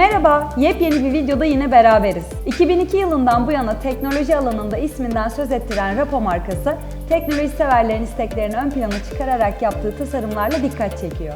Merhaba, yepyeni bir videoda yine beraberiz. 2002 yılından bu yana teknoloji alanında isminden söz ettiren Rapo markası, teknoloji severlerin isteklerini ön plana çıkararak yaptığı tasarımlarla dikkat çekiyor.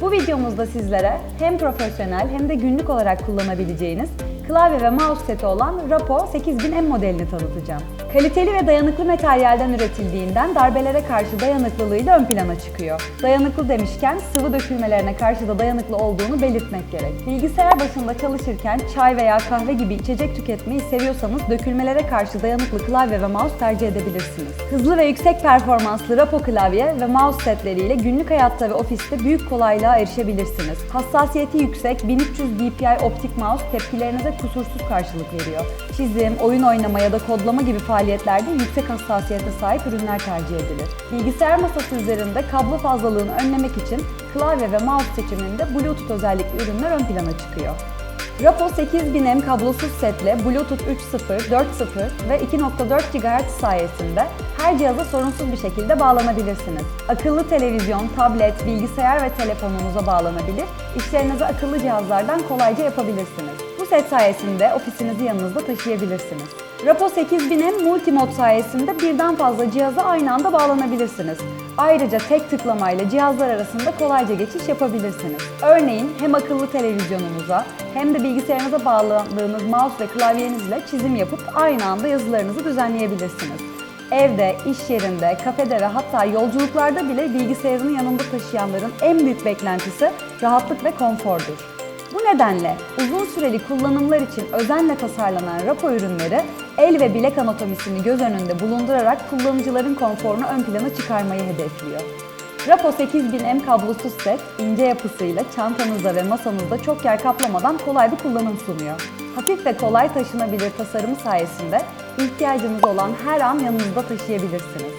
Bu videomuzda sizlere hem profesyonel hem de günlük olarak kullanabileceğiniz klavye ve mouse seti olan Rapo 8000M modelini tanıtacağım. Kaliteli ve dayanıklı materyalden üretildiğinden darbelere karşı dayanıklılığıyla ön plana çıkıyor. Dayanıklı demişken sıvı dökülmelerine karşı da dayanıklı olduğunu belirtmek gerek. Bilgisayar başında çalışırken çay veya kahve gibi içecek tüketmeyi seviyorsanız dökülmelere karşı dayanıklı klavye ve mouse tercih edebilirsiniz. Hızlı ve yüksek performanslı Rapo klavye ve mouse setleriyle günlük hayatta ve ofiste büyük kolaylığa erişebilirsiniz. Hassasiyeti yüksek 1300 dpi optik mouse tepkilerinize kusursuz karşılık veriyor. Çizim, oyun oynama ya da kodlama gibi faaliyetlerde yüksek hassasiyete sahip ürünler tercih edilir. Bilgisayar masası üzerinde kablo fazlalığını önlemek için klavye ve mouse seçiminde Bluetooth özellikli ürünler ön plana çıkıyor. Rapo 8000M kablosuz setle Bluetooth 3.0, 4.0 ve 2.4 GHz sayesinde her cihaza sorunsuz bir şekilde bağlanabilirsiniz. Akıllı televizyon, tablet, bilgisayar ve telefonunuza bağlanabilir, işlerinizi akıllı cihazlardan kolayca yapabilirsiniz. Bu set sayesinde ofisinizi yanınızda taşıyabilirsiniz. Rapo 8000M Multimod sayesinde birden fazla cihaza aynı anda bağlanabilirsiniz. Ayrıca tek tıklamayla cihazlar arasında kolayca geçiş yapabilirsiniz. Örneğin hem akıllı televizyonunuza hem de bilgisayarınıza bağlandığınız mouse ve klavyenizle çizim yapıp aynı anda yazılarınızı düzenleyebilirsiniz. Evde, iş yerinde, kafede ve hatta yolculuklarda bile bilgisayarını yanında taşıyanların en büyük beklentisi rahatlık ve konfordur. Bu nedenle uzun süreli kullanımlar için özenle tasarlanan Rapo ürünleri el ve bilek anatomisini göz önünde bulundurarak kullanıcıların konforunu ön plana çıkarmayı hedefliyor. Rapo 8000M kablosuz set, ince yapısıyla çantanızda ve masanızda çok yer kaplamadan kolay bir kullanım sunuyor. Hafif ve kolay taşınabilir tasarımı sayesinde ihtiyacınız olan her an yanınızda taşıyabilirsiniz.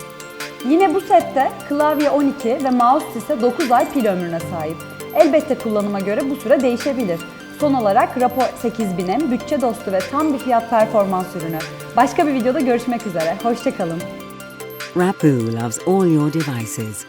Yine bu sette klavye 12 ve mouse ise 9 ay pil ömrüne sahip. Elbette kullanıma göre bu süre değişebilir. Son olarak Rapo 8000M bütçe dostu ve tam bir fiyat performans ürünü. Başka bir videoda görüşmek üzere. Hoşçakalın. Rapu loves all your devices.